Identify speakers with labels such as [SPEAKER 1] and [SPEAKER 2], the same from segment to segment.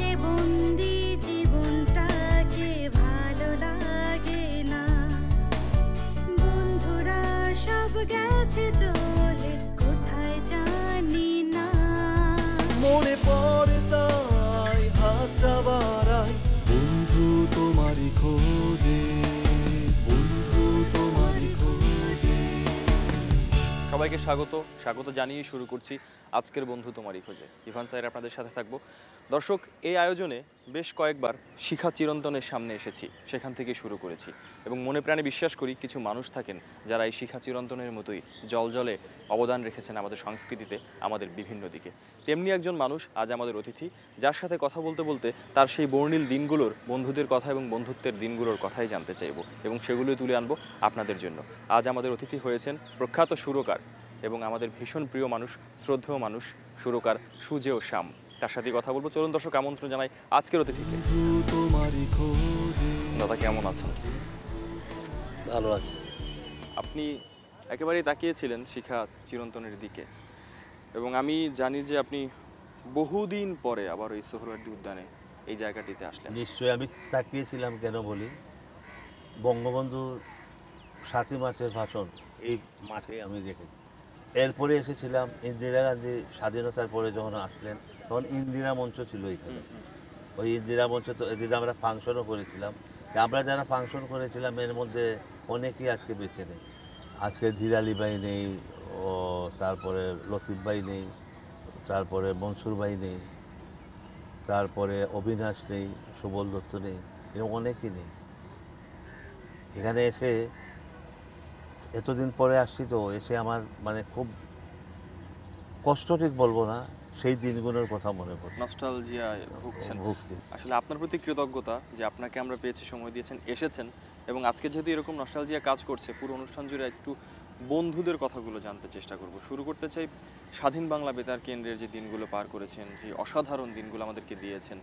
[SPEAKER 1] সে বন্দি জীবনটাকে ভালো লাগে না। বন্ধুরা সব গেছে চলে কোথায় জানি না।
[SPEAKER 2] মনে পড়ে তাই হাতটা বাড়াই বন্ধু তোমারই খোঁজে বন্ধু তোমারই খোঁজে।
[SPEAKER 3] সবাইকে স্বাগত স্বাগত জানিয়ে শুরু করছি। আজকের বন্ধু তোমারই খোঁজে। ইভান স্যার, আপনাদের সাথে থাকব। দর্শক, এই আয়োজনে বেশ কয়েকবার শিখা চিরন্তনের সামনে এসেছি, সেখান থেকে শুরু করেছি। এবং মনে প্রাণে বিশ্বাস করি, কিছু মানুষ থাকেন যারা এই শিখা চিরন্তনের মতোই জল জলে অবদান রেখেছেন আমাদের সংস্কৃতিতে, আমাদের বিভিন্ন দিকে। তেমনি একজন মানুষ আজ আমাদের অতিথি, যার সাথে কথা বলতে বলতে তার সেই বর্ণিল দিনগুলোর, বন্ধুদের কথা এবং বন্ধুত্বের দিনগুলোর কথাই জানতে চাইব। এবং সেগুলোই তুলে আনব আপনাদের জন্য। আজ আমাদের অতিথি হয়েছেন প্রখ্যাত সুরকার এবং আমাদের ভীষণ প্রিয় মানুষ শ্রদ্ধেয় মানুষ সুরকার সুজেয় শ্যাম। তার সাথে কথা বলব। চলুন দর্শক আমন্ত্রণ জানাই আজকের অতিথিকে। দাদা কেমন আছেন?
[SPEAKER 4] ভালো আছে।
[SPEAKER 3] আপনি একেবারেই তাকিয়েছিলেন শিখা চিরন্তনের দিকে। এবং আমি জানি যে আপনি বহুদিন পরে আবার ওই সোহরার্দি উদ্যানে এই জায়গাটিতে আসলেন।
[SPEAKER 4] নিশ্চয়ই আমি তাকিয়েছিলাম কেন বলি? বঙ্গবন্ধুর সাতই মার্চের ভাষণ এই মাঠে আমি দেখেছি। এরপরে এসেছিলাম ইন্দিরা গান্ধী স্বাধীনতার পরে যখন আসলেন তখন ইন্দিরা মঞ্চ ছিল এখানে। ওই ইন্দিরা মঞ্চ তো এদিকে আমরা ফাংশনও করেছিলাম। আমরা যারা ফাংশন করেছিলাম এর মধ্যে অনেকেই আজকে বেঁচে নেই। আজকে ধীরালি বাই নেই ও তারপরে লতিফ ভাই নেই তারপরে মনসুর ভাই নেই তারপরে অবিনাশ নেই সুবল দত্ত নেই এরকম অনেকেই নেই। এখানে এসে এতদিন পরে আসছি তো এসে আমার মানে খুব কষ্ট ঠিক বলব না সেই দিনগুলোর কথা মনে পড়ে।
[SPEAKER 3] নস্টালজিয়া ভুগছেন। আসলে আপনার প্রতি কৃতজ্ঞতা যে আপনাকে আমরা পেয়েছি সময় দিয়েছেন এসেছেন এবং আজকে যেহেতু এরকম নস্টালজিয়া কাজ করছে পুরো অনুষ্ঠান জুড়ে একটু বন্ধুদের কথাগুলো জানতে চেষ্টা করব। শুরু করতে চাই স্বাধীন বাংলা বেতার কেন্দ্রের যে দিনগুলো পার করেছেন যে অসাধারণ দিনগুলো আমাদেরকে দিয়েছেন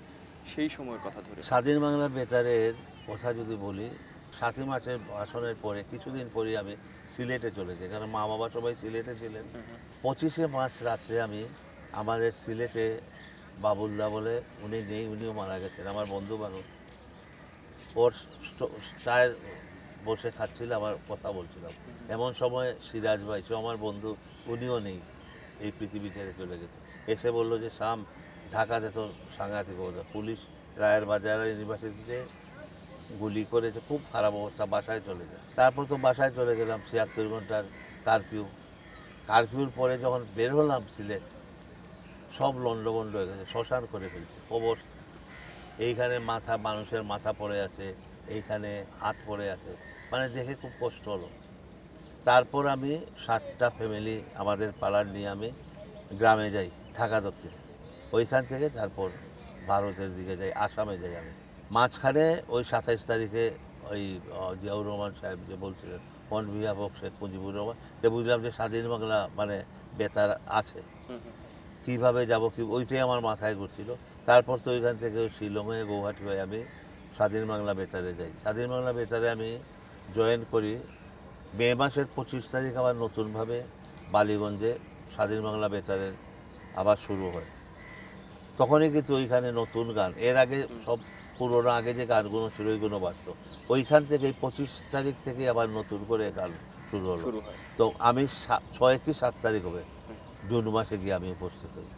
[SPEAKER 3] সেই সময়ের কথা ধরে।
[SPEAKER 4] স্বাধীন বাংলা বেতারের কথা যদি বলি সাতই মাসের ভাষণের পরে কিছুদিন পরেই আমি সিলেটে চলে যাই। কারণ মা বাবা সবাই সিলেটে ছিলেন। পঁচিশে মার্চ রাত্রে আমি আমাদের সিলেটে বাবুল্লাহ বলে উনি নেই উনিও মারা গেছেন। আমার বন্ধু মানুষ ওর চায়ের বসে খাচ্ছিল আমার কথা বলছিলাম এমন সময় সিরাজ ভাই সে আমার বন্ধু উনিও নেই এই পৃথিবী ছেড়ে চলে গেছে এসে বলল যে শাম ঢাকাতে তো সাংঘাতিক অবস্থা। পুলিশ রায়ের বাজার ইউনিভার্সিটিতে গুলি করেছে, খুব খারাপ অবস্থা, বাসায় চলে যায়। তারপর তো বাসায় চলে গেলাম, ছিয়াত্তর ঘণ্টার কারফিউ কারফিউর পরে যখন বের হলাম সিলেট, সব লন্ডভন্ড হয়ে গেছে, শ্মশান করে ফেলছে অবস্থা এইখানে মাথা, মানুষের মাথা পড়ে আছে, এইখানে হাত পড়ে আছে। মানে দেখে খুব কষ্ট হলো। তারপর আমি সাতটা ফ্যামিলি আমাদের পাড়ার নিয়ে আমি গ্রামে যাই, ঢাকা দক্ষিণ। ওইখান থেকে তারপর ভারতের দিকে যাই, আসামে যাই আমি। মাঝখানে ওই সাতাইশ তারিখে ওই জিয়াউর রহমান সাহেব যে বলছিলেন on behalf of Sheikh Mujibur Rahman যে বুঝলাম যে স্বাধীন বাংলা মানে বেতার আছে। কীভাবে যাব কি ওইটাই আমার মাথায় ঘুরছিল। তারপর তো ওইখান থেকে ওই শিলংয়ে গৌহাটি হয়ে আমি স্বাধীন বাংলা বেতারে যাই। স্বাধীন বাংলা বেতারে আমি জয়েন করি। মে মাসের পঁচিশ তারিখ আবার নতুনভাবে বালিগঞ্জে স্বাধীন বাংলা বেতারের আবার শুরু হয়। তখনই কিন্তু ওইখানে নতুন গান। এর আগে সব পুরোনো আগে যে গানগুলো ছিল ওইগুলো বাজতো ওইখান থেকে পঁচিশ তারিখ থেকে আবার নতুন করে গান শুরু হলো। তো আমি ছয় কি সাত তারিখ হবে জুন মাসে গিয়ে আমি উপস্থিত হই।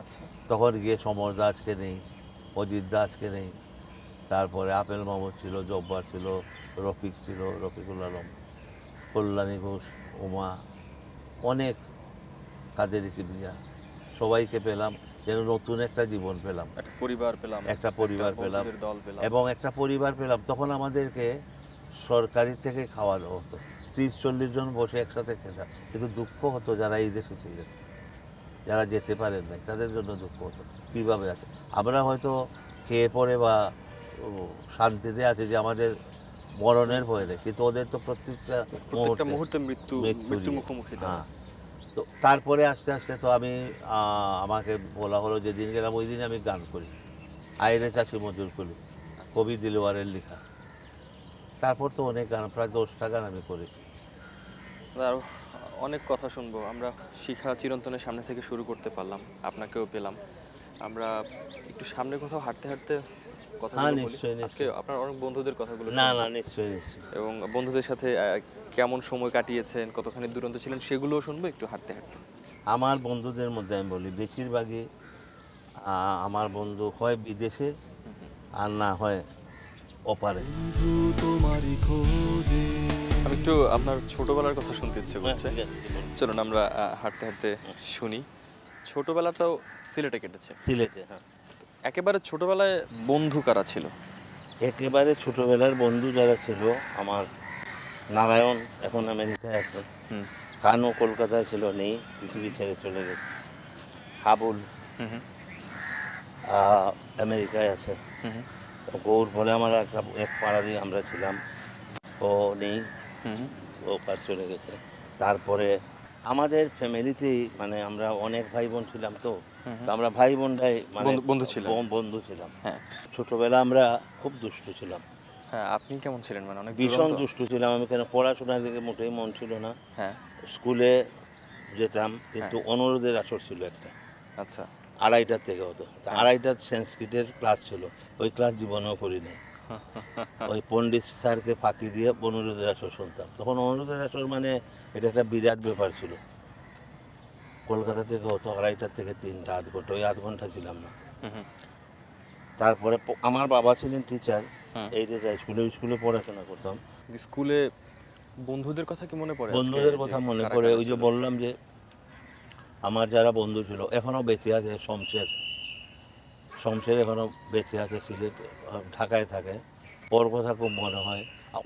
[SPEAKER 3] আচ্ছা।
[SPEAKER 4] তখন গিয়ে সমর দাসকে নেই অজিত দাসকে নেই তারপরে আপেল মাহমুদ ছিল জব্বার ছিল রফিক ছিল রফিকুল আলম কল্যাণী ঘোষ উমা অনেক কাদের কিবিয়া সবাইকে পেলাম। যেন নতুন একটা জীবন পেলাম।
[SPEAKER 3] একটা পরিবার পেলাম
[SPEAKER 4] একটা পরিবার পেলাম এবং একটা পরিবার পেলাম। তখন আমাদেরকে সরকারি থেকে খাওয়ানো হতো। ত্রিশ চল্লিশ জন বসে একসাথে খেতাম। কিন্তু দুঃখ হতো যারা এই দেশে ছিলেন। যারা যেতে পারেন নাই তাদের জন্য দুঃখ হতো। কীভাবে আছে? আমরা হয়তো খেয়ে পড়ে বা শান্তিতে আছে যে আমাদের মরণের ভয় নেই। কিন্তু ওদের তো প্রত্যেকটা
[SPEAKER 3] মুহূর্তে মৃত্যু
[SPEAKER 4] মৃত্যু
[SPEAKER 3] মুখোমুখি।
[SPEAKER 4] হ্যাঁ। তো তারপরে আস্তে আস্তে তো আমি আমাকে বলা হলো যেদিন গেলাম ওই দিন আমি গান করি। আইরে চাষি মজুর করি কবি দিলওয়ারের লেখা। তারপর তো অনেক গান, প্রায় দশটা গান আমি করেছি।
[SPEAKER 3] আরও অনেক কথা শুনব। আমরা শিখা চিরন্তনের সামনে থেকে শুরু করতে পারলাম, আপনাকেও পেলাম। আমরা একটু সামনে কোথাও হাঁটতে হাঁটতে
[SPEAKER 4] হ্যাঁ, নিশ্চয়ই।
[SPEAKER 3] আজকে আপনার অনেক বন্ধুদের কথাগুলো
[SPEAKER 4] না না নিশ্চয়ই নিশ্চয়ই।
[SPEAKER 3] এবং বন্ধুদের সাথে কেমন সময় কাটিয়েছেন কতখানি দুরন্ত ছিলেন সেগুলোও শুনব একটু হাঁটতে হাঁটতে।
[SPEAKER 4] আমার বন্ধুদের মধ্যে আমি বলি বেশিরভাগই আমার বন্ধু হয় বিদেশে আর না হয় ওপারে।
[SPEAKER 2] বন্ধু
[SPEAKER 3] আমি একটু আপনার ছোটবেলার কথা শুনতে ইচ্ছে করছে।
[SPEAKER 4] আছে, বলুন।
[SPEAKER 3] চলুন আমরা হাঁটতে হাঁটতে শুনি। ছোটবেলাটাও সিলেটে কেটেছে।
[SPEAKER 4] সিলেটে হ্যাঁ।
[SPEAKER 3] একেবারে ছোটবেলায় বন্ধু কারা ছিল?
[SPEAKER 4] একেবারে ছোটবেলার বন্ধু যারা ছিল আমার নারায়ণ এখন আমেরিকায় আছে। কানও কলকাতায় ছিল নেই পৃথিবী ছেড়ে চলে গেছে। হাবুল আমেরিকায় আছে। গৌর বলে আমার একটা এক পাড়ারই আমরা ছিলাম। ও নেই। ও পার চলে গেছে। তারপরে আমাদের ফ্যামিলিতেই মানে আমরা অনেক ভাই বোন ছিলাম তো। আমরা ভাই বোনরাই মানে
[SPEAKER 3] বন্ধু-।
[SPEAKER 4] ব- বন্ধু ছিলাম।
[SPEAKER 3] হ্যাঁ।
[SPEAKER 4] ছোটবেলা আমরা খুব দুষ্টু ছিলাম।
[SPEAKER 3] হ্যাঁ আপনি কেমন ছিলেন মানে অনেক
[SPEAKER 4] ভীষণ? দুষ্টু ছিলাম আমি কেন পড়াশোনার দিকে মোটেই মন ছিল না।
[SPEAKER 3] হ্যাঁ।
[SPEAKER 4] স্কুলে যেতাম কিন্তু অনুরোধের আসর ছিল একটা।
[SPEAKER 3] আচ্ছা।
[SPEAKER 4] আড়াইটার থেকে হতো। তা আড়াইটার সংস্কৃতের ক্লাস ছিল। ওই ক্লাস জীবনেও নাই। ওই পণ্ডিত স্যারকে ফাঁকি দিয়ে অনুরোধের আসর শুনতাম। তখন অনুরোধের আসর মানে এটা একটা বিরাট ব্যাপার ছিল। কলকাতা থেকে হতো আড়াইটার থেকে তিনটা আধ ঘণ্টা ওই আধ ঘণ্টা ছিলাম না। তারপরে আমার বাবা ছিলেন টিচার এই যে স্কুলে স্কুলে পড়াশোনা করতাম।
[SPEAKER 3] স্কুলে বন্ধুদের কথা কি মনে পড়ে
[SPEAKER 4] বন্ধুদের কথা মনে পড়ে ওই যে বললাম যে আমার যারা বন্ধু ছিল এখনও বেঁচে আছে শমশের। শমশের এখনও বেঁচে আছে সিলেট ঢাকায় থাকে। ওর কথা খুব মনে হয়।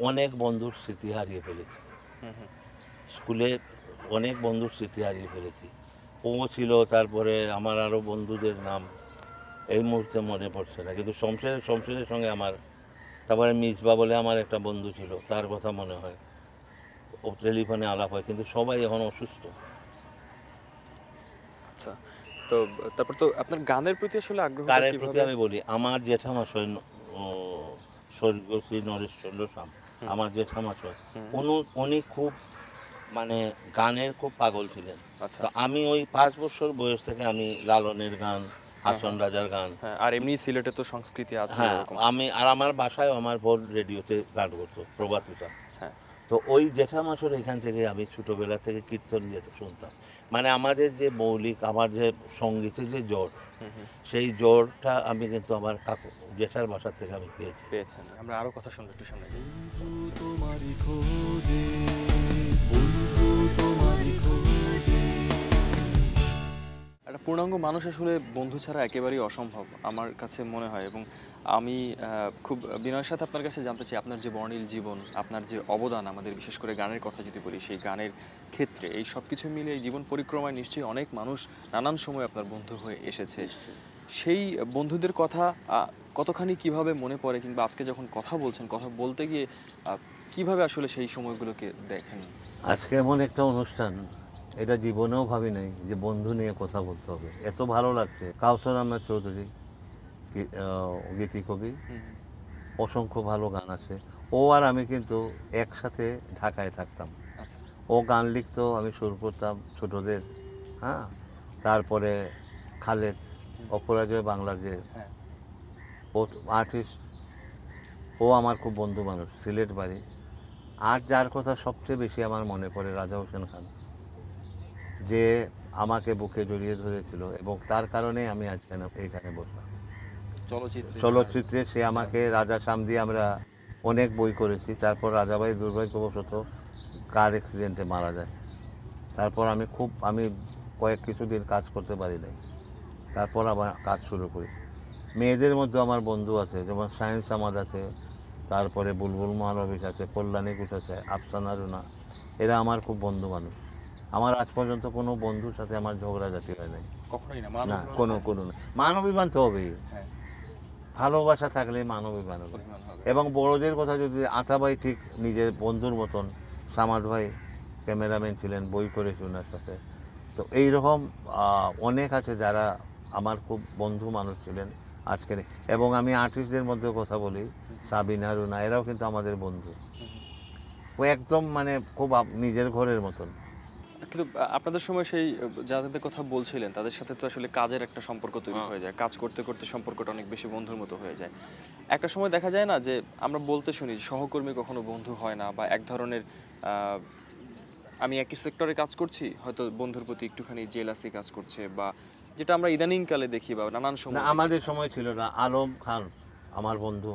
[SPEAKER 4] অনেক বন্ধুর স্মৃতি হারিয়ে ফেলেছি। স্কুলে অনেক বন্ধুর স্মৃতি হারিয়ে ফেলেছি। ও ছিল তারপরে আমার আরও বন্ধুদের নাম এই মুহূর্তে মনে পড়ছে না। কিন্তু শমশের শমশেরের সঙ্গে আমার তারপরে মিসবা বলে আমার একটা বন্ধু ছিল তার কথা মনে হয়। ও টেলিফোনে আলাপ হয় কিন্তু সবাই এখন অসুস্থ।
[SPEAKER 3] আচ্ছা তো তারপর তো আপনার গানের প্রতি আসলে আগ্রহ
[SPEAKER 4] কারের প্রতি আমি বলি আমার জেঠামা সৈন্য শ্রী নরেশচন্দ্র সাম আমার জেঠামা সৈ উনি উনি খুব মানে গানের খুব পাগল ছিলেন।
[SPEAKER 3] আচ্ছা।
[SPEAKER 4] তো আমি ওই পাঁচ বছর বয়স থেকে আমি লালনের গান হাসন রাজার গান।
[SPEAKER 3] হ্যাঁ আর এমনি সিলেটে তো সংস্কৃতি আছে
[SPEAKER 4] হ্যাঁ আমি আর আমার বাসায় আমার বোন রেডিওতে গান করতো প্রভাতুটা।
[SPEAKER 3] হ্যাঁ।
[SPEAKER 4] তো ওই জেঠামাসর এখান থেকে আমি ছোটোবেলা থেকে কীর্তন যেতে শুনতাম। মানে আমাদের যে মৌলিক আমার যে সঙ্গীতের যে জোর
[SPEAKER 3] হুম,
[SPEAKER 4] সেই জোরটা আমি কিন্তু আমার কাকু জেঠার বাসার থেকে আমি পেয়েছি।
[SPEAKER 3] পেয়েছেন। আমরা আরও কথা শুনব একটু সামনে।
[SPEAKER 2] তোমারই খোঁজে
[SPEAKER 3] একটা পূর্ণাঙ্গ মানুষ আসলে বন্ধু ছাড়া একেবারেই অসম্ভব আমার কাছে মনে হয় এবং আমি খুব বিনয়ের সাথে আপনার কাছে জানতে চাই আপনার যে বর্ণিল জীবন আপনার যে অবদান আমাদের বিশেষ করে গানের কথা যদি বলি সেই গানের ক্ষেত্রে এই সব কিছু মিলে এই জীবন পরিক্রমায় নিশ্চয়ই অনেক মানুষ নানান সময় আপনার বন্ধু হয়ে এসেছে। সেই বন্ধুদের কথা কতখানি কীভাবে মনে পড়ে কিংবা আজকে যখন কথা বলছেন কথা বলতে গিয়ে কীভাবে আসলে সেই সময়গুলোকে দেখেন?
[SPEAKER 4] আজকে এমন একটা অনুষ্ঠান এটা জীবনেও ভাবি নাই যে বন্ধু নিয়ে কথা বলতে হবে। এত ভালো লাগছে। কাউসার আহমেদ চৌধুরী গী- আহ, গীতি কবি। অসংখ্য ভালো গান আছে। ও আর আমি কিন্তু একসাথে ঢাকায় থাকতাম।
[SPEAKER 3] আচ্ছা।
[SPEAKER 4] ও গান লিখতো আমি শুরু করতাম ছোটদের হ্যাঁ? তারপরে খালেদ অপরাজয় বাংলার যে
[SPEAKER 3] হ্যাঁ।
[SPEAKER 4] ও আর্টিস্ট ও আমার খুব বন্ধু মানুষ সিলেট বাড়ি। আর যার কথা সবচেয়ে বেশি আমার মনে পড়ে রাজা হোসেন খান যে আমাকে বুকে জড়িয়ে ধরেছিল এবং তার কারণে আমি আজকে এইখানে বসলাম।
[SPEAKER 3] চলচ্চিত্র
[SPEAKER 4] চলচ্চিত্রে সে আমাকে রাজা সাম দিয়ে আমরা অনেক বই করেছি তারপর রাজাবাই দুর্ভাগ্যবশত কার অ্যাক্সিডেন্টে মারা যায়। তারপর আমি খুব আমি কয়েক কিছুদিন কাজ করতে পারি নাই। তারপর আবার কাজ শুরু করি। মেয়েদের মধ্যে আমার বন্ধু আছে যেমন সায়েন্স আমাদ আছে তারপরে বুলবুল মহানবিশ আছে কল্যাণী কুট আছে আফসানা রুনা এরা আমার খুব বন্ধু মানুষ। আমার আজ পর্যন্ত কোনো বন্ধুর সাথে আমার ঝগড়াঝাটি হয় নাই।
[SPEAKER 3] কখনোই না
[SPEAKER 4] না কোনো কোনো না। মানবিমান তো হবেই।
[SPEAKER 3] হ্যাঁ।
[SPEAKER 4] ভালোবাসা থাকলে মানবিমান হবে।
[SPEAKER 3] হবে।
[SPEAKER 4] এবং বড়দের কথা যদি আতাবাই ঠিক নিজের বন্ধুর মতন সামাদ ভাই ক্যামেরাম্যান ছিলেন বই করেছি ওনার সাথে। তো এইরকম অনেক আছে যারা আমার খুব বন্ধু মানুষ ছিলেন। আজকের এবং আমি আর্টিস্টদের মধ্যে কথা বলি সাবিনা রুনা এরাও কিন্তু আমাদের বন্ধু। ও একদম মানে খুব নিজের ঘরের মতন।
[SPEAKER 3] কিন্তু আপনাদের সময় সেই যাদের কথা বলছিলেন তাদের সাথে তো আসলে কাজের একটা সম্পর্ক তৈরি হয়ে। যায়। কাজ করতে করতে সম্পর্কটা অনেক বেশি বন্ধুর মতো হয়ে যায়। একটা সময় দেখা যায় না যে আমরা বলতে শুনি সহকর্মী কখনো বন্ধু হয় না বা এক ধরনের আমি একই সেক্টরে কাজ করছি হয়তো বন্ধুর প্রতি একটুখানি জেলাসি কাজ করছে বা যেটা আমরা ইদানিংকালে দেখি বা নানান সময়
[SPEAKER 4] আমাদের সময় ছিল না আলম খান আমার বন্ধু।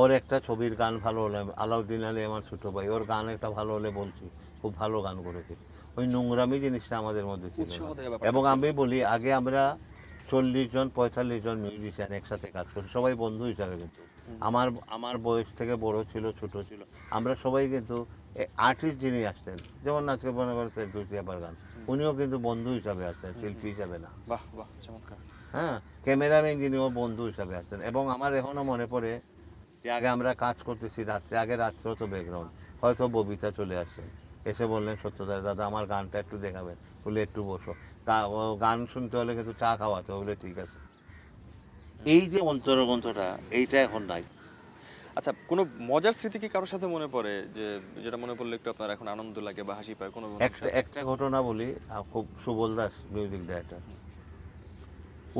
[SPEAKER 4] ওর একটা ছবির গান ভালো হলে আলাউদ্দিন আলী আমার ছোট ভাই ওর গান একটা ভালো হলে বলছি খুব ভালো গান করেছে। ওই নোংরামি জিনিসটা আমাদের মধ্যে ছিল এবং আমি বলি আগে আমরা চল্লিশ জন পঁয়তাল্লিশ জন মিউজিশিয়ান একসাথে কাজ করি সবাই বন্ধু হিসাবে কিন্তু। আমার আমার বয়স থেকে বড় ছিল ছোট ছিল। আমরা সবাই কিন্তু আর্টিস্ট যিনি আসতেন যেমন আজকে মনে করেন ফেরদৌসি আবার গান। উনিও কিন্তু বন্ধু হিসাবে আসতেন শিল্পী হিসাবে না।
[SPEAKER 3] বাহ বাহ চমৎকার।
[SPEAKER 4] হ্যাঁ ক্যামেরাম্যান যিনি বন্ধু হিসাবে আসতেন এবং আমার এখনও মনে পড়ে যে আগে আমরা কাজ করতেছি রাত্রে আগে রাত্রেও তো ব্যাকগ্রাউন্ড হয়তো ববিতা চলে আসছেন এসে বললেন সত্যদা দাদা আমার গানটা একটু দেখাবেন। বলে একটু বসো। গান শুনতে হলে কিন্তু চা খাওয়াতে বলে ঠিক আছে। এই যে অন্তরগ্রন্থটা এইটা এখন নাই।
[SPEAKER 3] আচ্ছা কোনো মজার স্মৃতি কি কারোর সাথে মনে পড়ে? যে, যেটা মনে পড়লে একটু আপনার এখন আনন্দ লাগে বা হাসি পায়, কোনো
[SPEAKER 4] একটা একটা ঘটনা বলি খুব সুবল দাস মিউজিক ডাইরেক্টর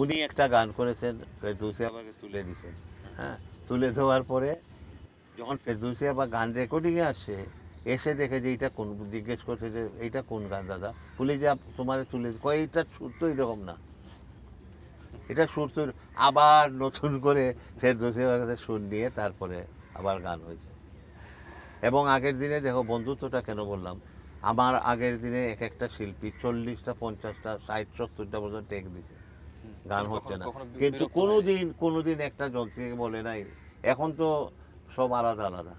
[SPEAKER 4] উনি একটা গান করেছেন ফেরদৌসি আবাকে তুলে দিছেন হ্যাঁ তুলে দেওয়ার পরে যখন ফেরদৌসি আবার গান রেকর্ডিংয়ে আসছে এসে দেখে যে এইটা কোন, জিজ্ঞেস করছে যে, এইটা কোন গান, দাদা? বলি, যে তোমার তুলে কয়, এইটা সুর তো এরকম না। এটা সুর তো আবার নতুন করে ফেরদৌসি আবার কাছে সুর নিয়ে তারপরে আবার গান হয়েছে। এবং আগের দিনে দেখো বন্ধুত্বটা কেন বললাম? আমার আগের দিনে এক একটা শিল্পী চল্লিশটা পঞ্চাশটা ষাট সত্তরটা পর্যন্ত টেক দিছে। গান হচ্ছে না। কিন্তু
[SPEAKER 3] কোনো
[SPEAKER 4] দিন কোনো দিন একটা যন্ত্রীকে বলে নাই। এখন তো সব আলাদা আলাদা।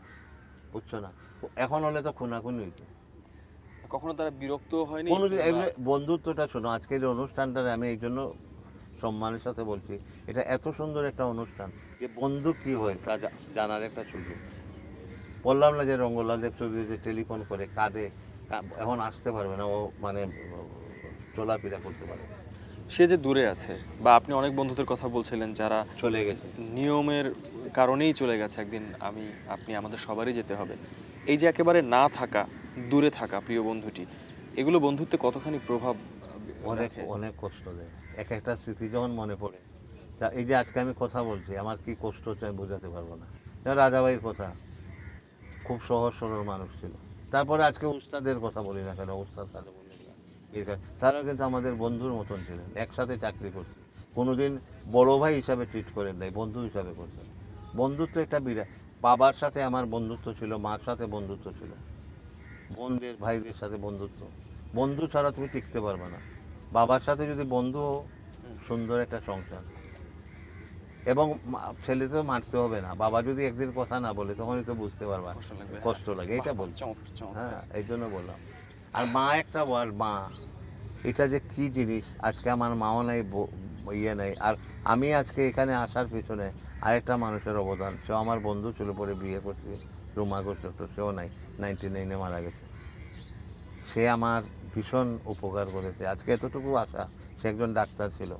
[SPEAKER 4] বুঝছ না? এখন হলে তো খুনাখুনি হইতো।
[SPEAKER 3] কখনো তারা বিরক্ত হয়নি?
[SPEAKER 4] বন্ধুত্বটা শোনো আজকের এই অনুষ্ঠানটারে আমি এই জন্য সম্মানের সাথে বলছি এটা এত সুন্দর একটা অনুষ্ঠান যে বন্ধু কি হয় তা জানার একটা সুযোগ। বললাম না যে রঙ্গলাল দেব চৌধুরী যে টেলিফোন করে কাঁদে এখন আসতে পারবে না ও মানে চলাফেরা করতে পারে।
[SPEAKER 3] সে যে দূরে আছে বা আপনি অনেক বন্ধুদের কথা বলছিলেন যারা
[SPEAKER 4] চলে গেছে।
[SPEAKER 3] নিয়মের কারণেই চলে গেছে একদিন আমি আপনি আমাদের সবারই যেতে হবে। এই যে একেবারে না থাকা দূরে থাকা প্রিয় বন্ধুটি এগুলো বন্ধুত্বে কতখানি প্রভাব
[SPEAKER 4] অনেক অনেক কষ্ট দেয়। এক একটা স্মৃতি যখন মনে পড়ে। তা এই যে আজকে আমি কথা বলছি, আমার কি কষ্ট হচ্ছে আমি বোঝাতে পারব না। যেমন রাজাবাইয়ের কথা। খুব সহজ সরল মানুষ ছিল। তারপরে আজকে উস্তাদের কথা বলি না কেন, উস্তাদ তাহলে বলি না। তারা কিন্তু আমাদের বন্ধুর মতন ছিলেন, একসাথে চাকরি করছে। কোনোদিন বড় ভাই হিসাবে ট্রিট করেন নাই, বন্ধু হিসাবে করছেন। বন্ধুত্ব একটা বিরাট বাবার সাথে আমার বন্ধুত্ব ছিল, মার সাথে বন্ধুত্ব ছিল। বোনদের, ভাইদের সাথে বন্ধুত্ব। বন্ধু ছাড়া তুমি টিকতে পারবে না। বাবার সাথে যদি বন্ধু সুন্দর একটা সংসার। এবং ছেলে তো মারতে হবে না। বাবা যদি একদিন কথা না বলে তখনই তো বুঝতে পারবা।
[SPEAKER 3] কষ্ট
[SPEAKER 4] লাগে এটা
[SPEAKER 3] চমৎকার
[SPEAKER 4] হ্যাঁ এই জন্য বললাম। আর মা একটা ওয়ার্ড মা। এটা যে কি জিনিস আজকে আমার মাও নাই ইয়ে নেই। আর আমি আজকে এখানে আসার পিছনে আরেকটা মানুষের অবদান। সেও আমার বন্ধু ছিল পরে বিয়ে করছে রুমা করছে সেও নাই। নাইনটি নাইনে মারা গেছে। সে আমার ভীষণ উপকার করেছে। আজকে এতটুকু আশা, সে একজন ডাক্তার ছিল।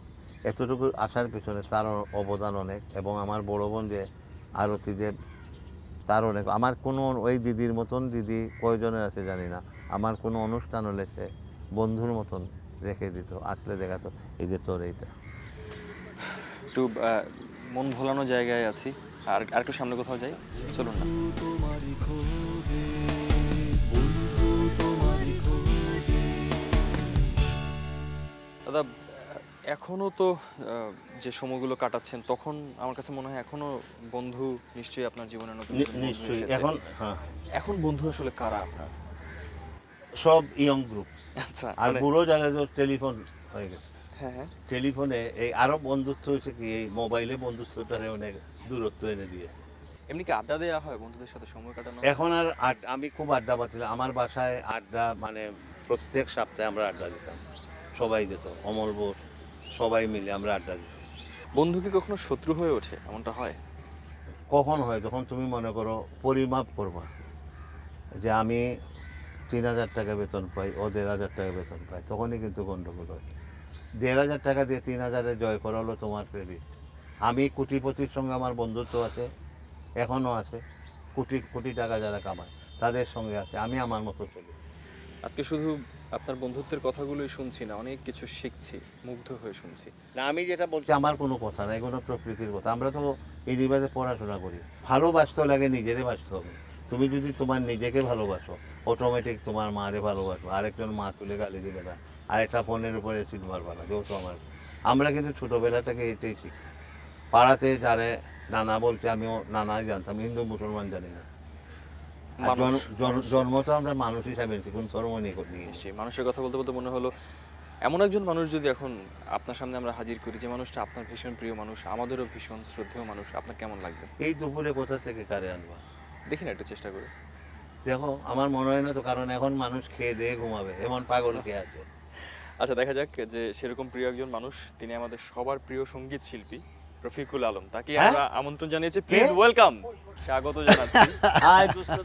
[SPEAKER 4] এতটুকু আসার পিছনে তার অবদান অনেক এবং আমার বড় বোন যে আরতি দেব, তার অনেক। আমার কোনো ওই দিদির মতন দিদি কয়জনের আছে জানি না। আমার কোনো অনুষ্ঠান হলে সে বন্ধুর মতন রেখে দিত, আসলে দেখাতো, এই যে তোর এইটা।
[SPEAKER 3] একটু মন ভোলানো জায়গায় আছি। আর আর একটু সামনে কোথাও যাই, চলুন না। দাদা আহ, এখনও তো যে সময়গুলো কাটাচ্ছেন তখন আমার কাছে মনে হয় এখনও বন্ধু নিশ্চয়ই আপনার জীবনে নতুন
[SPEAKER 4] নিশ্চয়ই। এখন হ্যাঁ।
[SPEAKER 3] এখন বন্ধু আসলে কারা আপনার?
[SPEAKER 4] সব ইয়ং গ্রুপ।
[SPEAKER 3] আচ্ছা
[SPEAKER 4] আর
[SPEAKER 3] মানে-
[SPEAKER 4] বুড়ো জায়গায় টেলিফোন হয়ে গেছে।
[SPEAKER 3] হ্যাঁ হ্যাঁ।
[SPEAKER 4] টেলিফোনে এই আরও বন্ধুত্ব হয়েছে কি এই মোবাইলে বন্ধুত্বটারে অনেক দূরত্ব এনে দিয়ে।
[SPEAKER 3] এমনি কি আড্ডা দেওয়া হয় বন্ধুদের সাথে সময় কাটানো?
[SPEAKER 4] এখন আর আমি খুব আড্ডা পাচ্ছিলাম আমার বাসায় আড্ডা মানে প্রত্যেক সপ্তাহে আমরা আড্ডা দিতাম। সবাই যেত অমল বোস সবাই মিলে আমরা আড্ডা দিতাম।
[SPEAKER 3] বন্ধু কি কখনো শত্রু হয়ে ওঠে? এমনটা হয়?
[SPEAKER 4] কখন হয় যখন তুমি মনে করো পরিমাপ করবা যে আমি তিন হাজার টাকা বেতন পাই ও দেড় হাজার টাকা বেতন পাই তখনই কিন্তু গণ্ডগোল হয়। দেড় হাজার টাকা দিয়ে তিন হাজারে জয় করা হলো তোমার ক্রেডিট আমি কোটিপতির সঙ্গে আমার বন্ধুত্ব আছে এখনও আছে কোটি কোটি টাকা যারা কামায় তাদের সঙ্গে আছে আমি আমার মতো চলি।
[SPEAKER 3] আজকে শুধু আপনার বন্ধুত্বের কথাগুলোই শুনছি না অনেক কিছু শিখছি মুগ্ধ হয়ে শুনছি।
[SPEAKER 4] না আমি যেটা বলছি আমার কোনো কথা নাই কোনো প্রকৃতির কথা। আমরা তো ইউনিভার্সে পড়াশোনা করি। ভালোবাসতে লাগে নিজেরে বাঁচতে হবে। তুমি যদি তোমার নিজেকে ভালোবাসো অটোমেটিক তোমার মারে ভালোবাসো। আরেকজন মা তুলে গালি দিবে না। আরেকটা ফোনের উপরে সিট মারবে না যেহেতু আমার। আমরা কিন্তু ছোটোবেলা থেকে এটাই শিখি। পাড়াতে যারে নানা বলছে আমিও নানাই জানতাম হিন্দু মুসলমান জানি না আর
[SPEAKER 3] মানুষ-
[SPEAKER 4] জন- জন- জন্ম তো আমরা মানুষ হিসাবে নিয়েছি, কোন ধর্ম নিয়ে
[SPEAKER 3] নিশ্চয়ই। মানুষের কথা বলতে বলতে মনে হলো এমন একজন মানুষ যদি এখন আপনার সামনে আমরা হাজির করি যে মানুষটা আপনার ভীষণ প্রিয় মানুষ আমাদেরও ভীষণ শ্রদ্ধেয় মানুষ আপনার কেমন লাগবে?
[SPEAKER 4] এই দুপুরে কোথা থেকে কারে আনবা?
[SPEAKER 3] দেখি না একটু চেষ্টা করে।
[SPEAKER 4] দেখো আমার মনে হয় না তো কারণ এখন মানুষ খেয়ে দিয়ে ঘুমাবে এমন পাগল কে আছে?
[SPEAKER 3] আচ্ছা দেখা যাক যে সেরকম প্রিয় একজন মানুষ তিনি আমাদের সবার প্রিয় সংগীত শিল্পী। রফিকুল আলম তাকে
[SPEAKER 4] হ্যাঁ?
[SPEAKER 3] আমরা আমন্ত্রণ জানিয়েছি। প্লিজ ওয়েলকাম স্বাগত জানাচ্ছি।
[SPEAKER 4] আয় দুষ্ট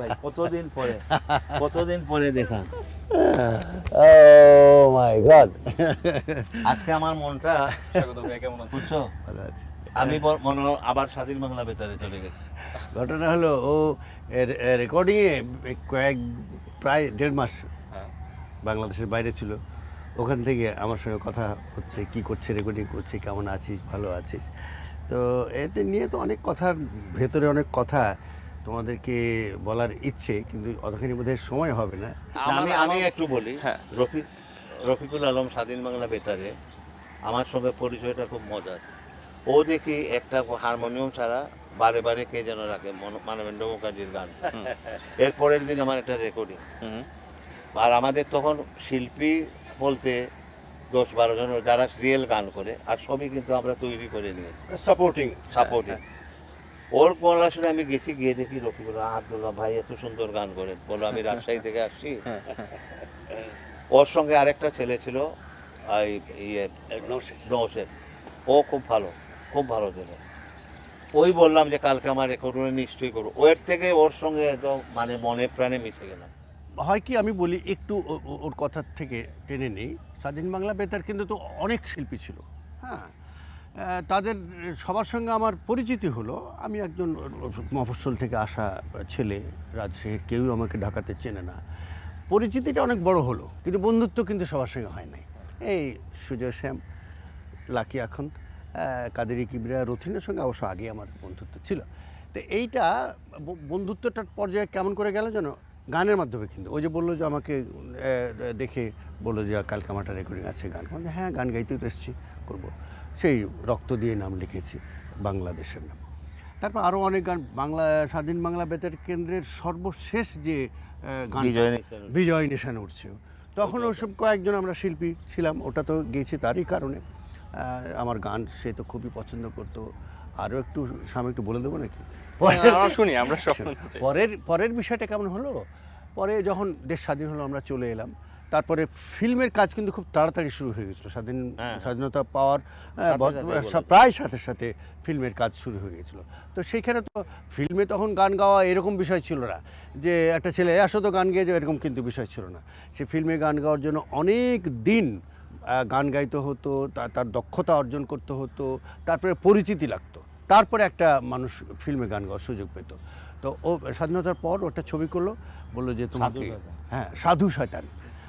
[SPEAKER 4] ভাই কতদিন পরে কতদিন পরে দেখা?
[SPEAKER 5] Oh my God!
[SPEAKER 4] আজকে আমার মনটা
[SPEAKER 3] স্বাগত ভাই কেমন আছেন?
[SPEAKER 4] বুঝছ?
[SPEAKER 5] ভালো আছি।
[SPEAKER 4] আমি মনে আবার স্বাধীন বাংলা বেতারে চলে গেছি।
[SPEAKER 5] ঘটনা হলো ও রেকর্ডিংয়ে কয়েক প্রায় দেড় মাস
[SPEAKER 3] হ্যাঁ।
[SPEAKER 5] বাংলাদেশের বাইরে ছিল। ওখান থেকে আমার সঙ্গে কথা হচ্ছে কি করছে রেকর্ডিং করছে কেমন আছিস ভালো আছিস? তো এতে নিয়ে তো অনেক কথার ভেতরে অনেক কথা তোমাদেরকে বলার ইচ্ছে কিন্তু অতখানি বোধহয় সময় হবে না।
[SPEAKER 4] আমি আমি একটু বলি
[SPEAKER 3] হ্যাঁ।
[SPEAKER 4] রফিক রফিকুল আলম স্বাধীন বাংলা বেতারে আমার সঙ্গে পরিচয়টা খুব মজার। ও দেখি একটা হারমোনিয়াম ছাড়া বারে বারে কে যেন রাখে মন- মানবেন্দ্র মুখার্জির গান। এর পরের দিন আমার একটা রেকর্ডিং আর আমাদের তখন শিল্পী বলতে দশ বারো জন যারা রিয়েল গান করে আর সবই কিন্তু আমরা তৈরি করে নিয়েছি।
[SPEAKER 5] সাপোর্টিং
[SPEAKER 4] সাপোর্টিং ওর গলা শুনে আমি গেছি গিয়ে দেখি রফিকুল আব্দুল্লাহ ভাই এত সুন্দর গান করেন। বলো আমি রাজশাহী থেকে আসছি? ওর সঙ্গে আরেকটা ছেলে ছিল এই ইয়ে নৌসের ও খুব ভালো খুব ভালো ছেলে। ওই বললাম যে কালকে আমার রেকর্ডিং নিশ্চয়ই করব। ওর থেকে ওর সঙ্গে একদম মানে মনে প্রাণে মিশে গেলাম।
[SPEAKER 5] হয় কি, আমি বলি একটু ওর কথার থেকে টেনে নেই। স্বাধীন বাংলা বেতার কিন্তু তো অনেক শিল্পী ছিল। হ্যাঁ তাদের সবার সঙ্গে আমার পরিচিতি হলো। আমি একজন মফস্বল থেকে আসা ছেলে, রাজশাহীর, কেউই আমাকে ঢাকাতে চেনে না। পরিচিতিটা অনেক বড় হলো, কিন্তু বন্ধুত্ব কিন্তু সবার সঙ্গে হয় নাই। এই সুজয় শ্যাম, লাকি এখন কাদেরি কিবরিয়া, রথিনের সঙ্গে অবশ্য আগে আমার বন্ধুত্ব ছিল। তো এইটা বন্ধুত্বটার পর্যায়ে কেমন করে গেল যেন গানের মাধ্যমে কিন্তু। ওই যে বলল যে আমাকে দেখে বলল যে কালকে আমার রেকর্ডিং আছে গান। হ্যাঁ গান গাইতেই তো এসেছি করব। সেই রক্ত দিয়ে নাম লিখেছি বাংলাদেশের নাম। তারপর আরও অনেক গান বাংলা স্বাধীন বাংলা বেতার কেন্দ্রের সর্বশেষ যে গান
[SPEAKER 4] বিজয় নিশান।
[SPEAKER 5] বিজয় নিশান উঠছে। তখন ওসব কয়েকজন আমরা শিল্পী ছিলাম ওটা তো গেছি তারই কারণে। আমার গান সে তো খুবই পছন্দ করতো। আরও একটু সামনে একটু বলে দেবো নাকি?
[SPEAKER 3] শুনি আমরা
[SPEAKER 5] পরের পরের বিষয়টা কেমন হলো? পরে যখন দেশ স্বাধীন হলো আমরা চলে এলাম। তারপরে ফিল্মের কাজ কিন্তু খুব তাড়াতাড়ি শুরু হয়ে গেছিল। স্বাধীন
[SPEAKER 4] হ্যাঁ।
[SPEAKER 5] স্বাধীনতা পাওয়ার প্রায় সাথে সাথে ফিল্মের কাজ শুরু হয়ে গেছিল। তো সেইখানে তো ফিল্মে তখন গান গাওয়া এরকম বিষয় ছিল না যে একটা ছেলে "এ, আসো তো গান গেয়ে যাও এরকম কিন্তু বিষয় ছিল না। সে ফিল্মে গান গাওয়ার জন্য অনেক দিন গান গাইতে হতো তার দক্ষতা অর্জন করতে হতো তারপরে পরিচিতি লাগতো। তারপরে একটা মানুষ ফিল্মে গান গাওয়ার সুযোগ পেত। তো ও স্বাধীনতার পর ওটা ছবি করল বলল যে তোমাকে হ্যাঁ সাধু শয়তান।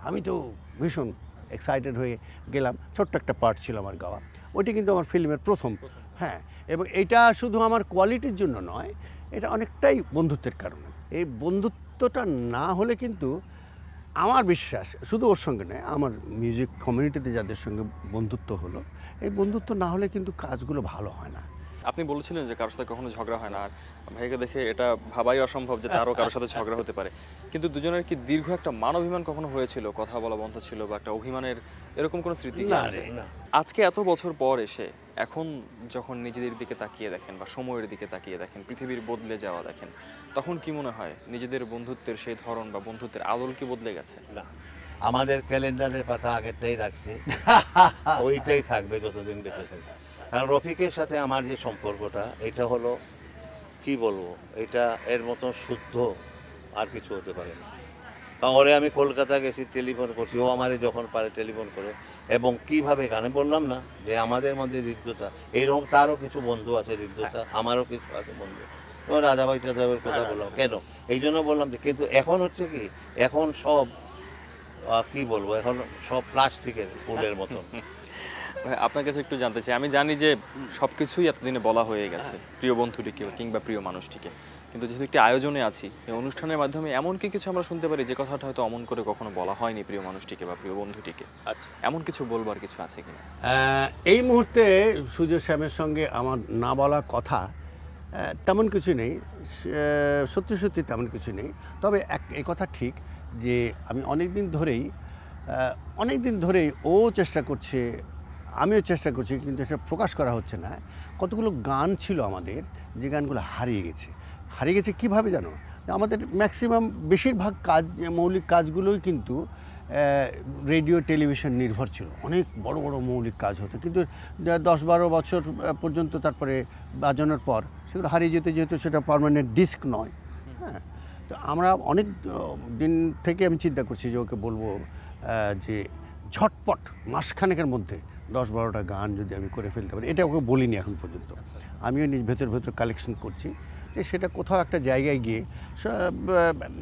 [SPEAKER 5] আমি তো ভীষণ এক্সাইটেড হয়ে গেলাম। ছোট্ট একটা পার্ট ছিল আমার গাওয়া। ওইটি কিন্তু আমার ফিল্মের প্রথম। হ্যাঁ এবং এটা শুধু আমার কোয়ালিটির জন্য নয় এটা অনেকটাই বন্ধুত্বের কারণে। এই বন্ধুত্বটা না হলে কিন্তু আমার বিশ্বাস শুধু ওর সঙ্গে নয় আমার মিউজিক কমিউনিটিতে যাদের সঙ্গে বন্ধুত্ব হলো এই বন্ধুত্ব না হলে কিন্তু কাজগুলো ভালো হয় না।
[SPEAKER 3] আপনি বলেছিলেন যে কারোর সাথে কখনো ঝগড়া হয় না আর ভাইকে দেখে এটা ভাবাই অসম্ভব যে তারও কারোর সাথে ঝগড়া হতে পারে। কিন্তু দুজনের কি দীর্ঘ একটা মানবিমান কখনো হয়েছিল কথা বলা বন্ধ ছিল বা একটা অভিমানের এরকম কোনো স্মৃতি আছে? আজকে এত বছর পর এসে এখন যখন নিজেদের দিকে তাকিয়ে দেখেন বা সময়ের দিকে তাকিয়ে দেখেন পৃথিবীর বদলে যাওয়া দেখেন তখন কি মনে হয় নিজেদের বন্ধুত্বের সেই ধরন বা বন্ধুত্বের আদল কি বদলে গেছে?
[SPEAKER 4] না। আমাদের ক্যালেন্ডারের পাতা আগেরটাই রাখছি। ওইটাই থাকবে যতদিন বেঁচে থাকবে। কারণ রফিকের সাথে আমার যে সম্পর্কটা এটা হলো কি বলব এটা এর মতন শুদ্ধ আর কিছু হতে পারে না। ওরে আমি কলকাতা গেছি টেলিফোন করছি ও আমারে যখন পারে টেলিফোন করে। এবং কীভাবে গানে বললাম না যে আমাদের মধ্যে হৃদ্যতা এইরকম তারও কিছু বন্ধু আছে হৃদ্যতা আমারও কিছু আছে বন্ধু। তোমার রাজাভাই টাজাভাইয়ের কথা বললাম কেন? এই জন্য বললাম যে কিন্তু এখন হচ্ছে কি এখন সব কি বলব এখন সব প্লাস্টিকের ফুলের মতন।
[SPEAKER 3] আপনার কাছে একটু জানতে চাই। আমি জানি যে সব কিছুই এতদিনে বলা হয়ে গেছে প্রিয় বন্ধুটিকে কিংবা প্রিয় মানুষটিকে। কিন্তু যেহেতু একটি আয়োজনে আছি এই অনুষ্ঠানের মাধ্যমে এমন কি কিছু আমরা শুনতে পারি যে কথাটা হয়তো অমন করে কখনো বলা হয়নি প্রিয় মানুষটিকে বা প্রিয় বন্ধুটিকে? আচ্ছা। এমন কিছু বলবার কিছু আছে কিনা?
[SPEAKER 5] আহ, এই মুহূর্তে সুজয় শ্যামের সঙ্গে আমার না বলা কথা তেমন কিছু নেই। সত্যি সত্যি তেমন কিছু নেই। তবে এক এই কথা ঠিক যে আমি অনেক দিন ধরেই অনেক দিন ধরেই ও চেষ্টা করছে আমিও চেষ্টা করছি, কিন্তু সেটা প্রকাশ করা হচ্ছে না। কতগুলো গান ছিল আমাদের, যে গানগুলো হারিয়ে গেছে। হারিয়ে গেছে কীভাবে জানো? আমাদের ম্যাক্সিমাম বেশিরভাগ কাজ, মৌলিক কাজগুলোই কিন্তু রেডিও টেলিভিশন নির্ভর ছিল। অনেক বড় বড় মৌলিক কাজ হতো। কিন্তু দশ বারো বছর পর্যন্ত তারপরে বাজানোর পর, সেগুলো হারিয়ে যেতে যেহেতু সেটা পার্মানেন্ট ডিস্ক নয়। হ্যাঁ? তো আমরা অনেক দিন থেকে আমি চিন্তা করছি যে ওকে বলব যে ঝটপট মাসখানেকের মধ্যে দশ বারোটা গান যদি আমি করে ফেলতে পারি এটা ওকে বলিনি এখন পর্যন্ত। আমিও নিজ ভেতর ভেতর কালেকশন করছি যে সেটা কোথাও একটা জায়গায় গিয়ে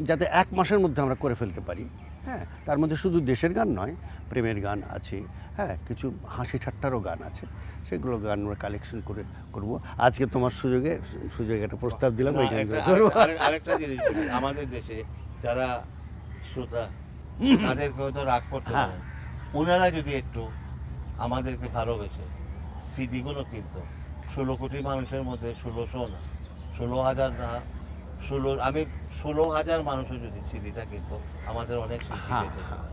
[SPEAKER 5] যাতে এক মাসের মধ্যে আমরা করে ফেলতে পারি হ্যাঁ? তার মধ্যে শুধু দেশের গান নয় প্রেমের গান আছে হ্যাঁ? কিছু হাসি ঠাট্টারও গান আছে সেগুলো গান আমরা কালেকশন করে করব। আজকে তোমার সুযোগে সুযোগে একটা প্রস্তাব দিলাম
[SPEAKER 4] আরেকটা জিনিস আমাদের দেশে যারা শ্রোতা তাদেরকে হয়তো রাগ করতে
[SPEAKER 5] হ্যাঁ।
[SPEAKER 4] ওনারা যদি একটু আমাদেরকে ভালোবেসে সিডিগুলো কিনতো ষোলো কোটি মানুষের মধ্যে ষোলোশো না ষোলো হাজার না ষোলো আমি ষোলো হাজার মানুষও যদি সিডিটা কিনতো আমাদের অনেক শিল্পী
[SPEAKER 5] হ্যাঁ, হ্যাঁ।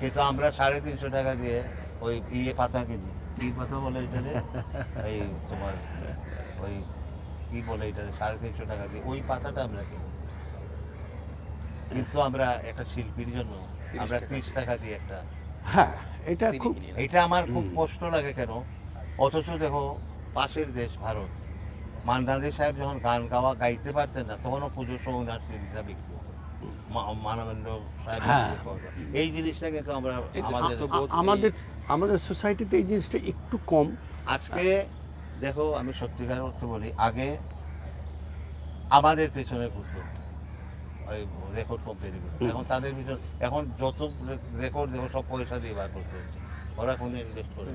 [SPEAKER 4] কিন্তু আমরা সাড়ে তিনশো টাকা দিয়ে ওই ইয়ে পাতা কিনি কি পাতা বলে এটা? এই তোমার ওই কি বলে এটা সাড়ে তিনশো টাকা দিয়ে ওই পাতাটা আমরা কিনি কিন্তু আমরা একটা শিল্পীর জন্য আমরা ত্রিশ টাকা দিয়ে একটা
[SPEAKER 5] হ্যাঁ এটা খুব
[SPEAKER 4] এটা আমার খুব কষ্ট লাগে কেন? অথচ দেখো পাশের দেশ ভারত। সাহেব যখন গান গাওয়া গাইতে পারতেন না তখনও পুজোর সময় ওনার বিক্রি হতো। মানবেন্দ্র সাহেব
[SPEAKER 5] হ্যাঁ।
[SPEAKER 4] এই জিনিসটা কিন্তু আমরা আমাদের
[SPEAKER 5] আমাদের সোসাইটিতে এই জিনিসটা একটু কম।
[SPEAKER 4] আজকে দেখো আমি সত্যিকার অর্থে বলি আগে আমাদের পেছনে ঘুরতো। রেকর্ড কোম্পানিগুলো এখন তাদের পিছনে এখন যত রেকর্ড দেখো সব পয়সা দিয়ে বার করতে হচ্ছে ওরা কোনো ইনভেস্ট করে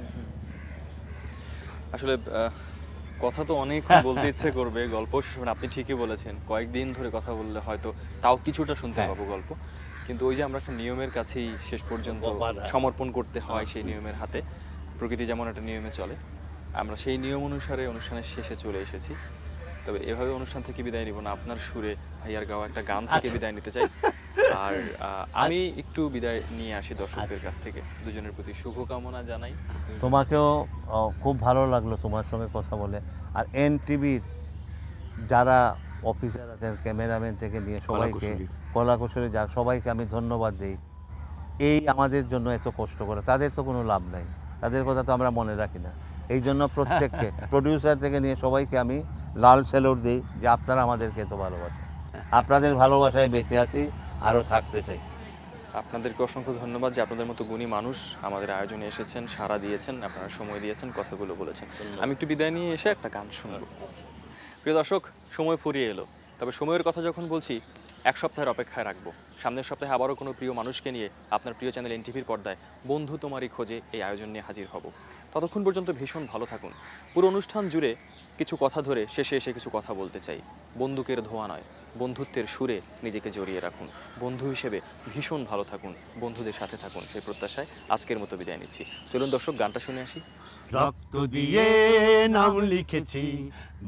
[SPEAKER 3] আসলে কথা তো অনেক বলতে ইচ্ছে করবে গল্প শেষ হবে আপনি ঠিকই বলেছেন কয়েকদিন ধরে কথা বললে হয়তো তাও কিছুটা শুনতে
[SPEAKER 5] হ্যাঁ।
[SPEAKER 3] পাবো গল্প। কিন্তু ওই যে আমরা একটা নিয়মের কাছেই শেষ পর্যন্ত সমর্পণ করতে হয় সেই নিয়মের হাতে। প্রকৃতি যেমন একটা নিয়মে চলে আমরা সেই নিয়ম অনুসারে অনুষ্ঠানের শেষে চলে এসেছি। তবে এভাবে অনুষ্ঠান থেকে বিদায় নিব না। আপনার সুরে ভাইয়ার গাওয়া একটা গান থেকে
[SPEAKER 5] আচ্ছা।
[SPEAKER 3] বিদায় নিতে চাই। আর আমি একটু বিদায় নিয়ে আসি দর্শকদের
[SPEAKER 5] আচ্ছা।
[SPEAKER 3] কাছ থেকে। দুজনের প্রতি শুভকামনা জানাই।
[SPEAKER 4] তোমাকেও খুব ভালো লাগল তোমার সঙ্গে কথা বলে। আর এন টিভির যারা অফিসার আছেন ক্যামেরাম্যান থেকে নিয়ে সবাইকে
[SPEAKER 5] কলাকুশলী।
[SPEAKER 4] যার সবাইকে আমি ধন্যবাদ দিই। এই আমাদের জন্য এত কষ্ট করে তাদের তো কোনো লাভ নাই। তাদের কথা তো আমরা মনে রাখি না। এই জন্য প্রত্যেককে প্রডিউসার থেকে নিয়ে সবাইকে আমি লাল সেলুট দিই যে আপনারা আমাদেরকে এত ভালোবাসেন। আপনাদের ভালোবাসায় বেঁচে আছি আরও থাকতে চাই।
[SPEAKER 3] আপনাদেরকে অসংখ্য ধন্যবাদ যে আপনাদের মতো গুণী মানুষ আমাদের আয়োজনে এসেছেন সাড়া দিয়েছেন আপনারা সময় দিয়েছেন কথাগুলো বলেছেন। আমি একটু বিদায় নিয়ে এসে একটা গান শুনব। প্রিয় দর্শক সময় ফুরিয়ে এলো। তবে সময়ের কথা যখন বলছি এক সপ্তাহের অপেক্ষায় রাখব। সামনের সপ্তাহে আবারও কোনো প্রিয় মানুষকে নিয়ে আপনার প্রিয় চ্যানেল এনটিভির পর্দায় বন্ধু তোমারই খোঁজে এই আয়োজন নিয়ে হাজির হব। ততক্ষণ পর্যন্ত ভীষণ ভালো থাকুন। পুরো অনুষ্ঠান জুড়ে কিছু কথা ধরে শেষে এসে কিছু কথা বলতে চাই। বন্দুকের ধোয়া নয়, বন্ধুত্বের সুরে নিজেকে জড়িয়ে রাখুন। বন্ধু হিসেবে ভীষণ ভালো থাকুন, বন্ধুদের সাথে থাকুন। সেই প্রত্যাশায় আজকের মতো বিদায় নিচ্ছি। চলুন দর্শক, গানটা শুনে আসি।
[SPEAKER 5] রক্ত দিয়ে নাম লিখেছি,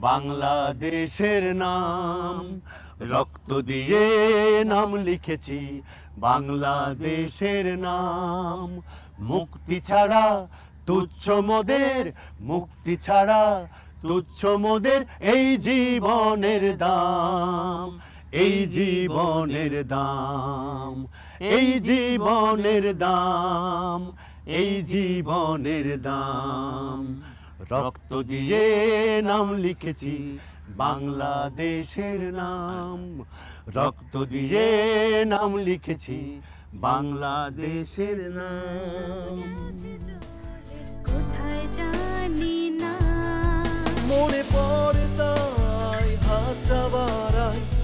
[SPEAKER 5] বাংলাদেশের নাম। রক্ত দিয়ে নাম লিখেছি, বাংলাদেশের নাম। মুক্তি ছাড়া তুচ্ছ মোদের, মুক্তি ছাড়া তুচ্ছ মোদের এই জীবনের দাম। এই জীবনের দাম, এই জীবনের দাম। এই জীবনের দাম। রক্ত দিয়ে নাম লিখেছি বাংলাদেশের নাম। রক্ত দিয়ে নাম লিখেছি বাংলাদেশের নাম।
[SPEAKER 1] কোথায় জানি না।
[SPEAKER 2] মনে পড়ে তাই হাতটা বাড়াই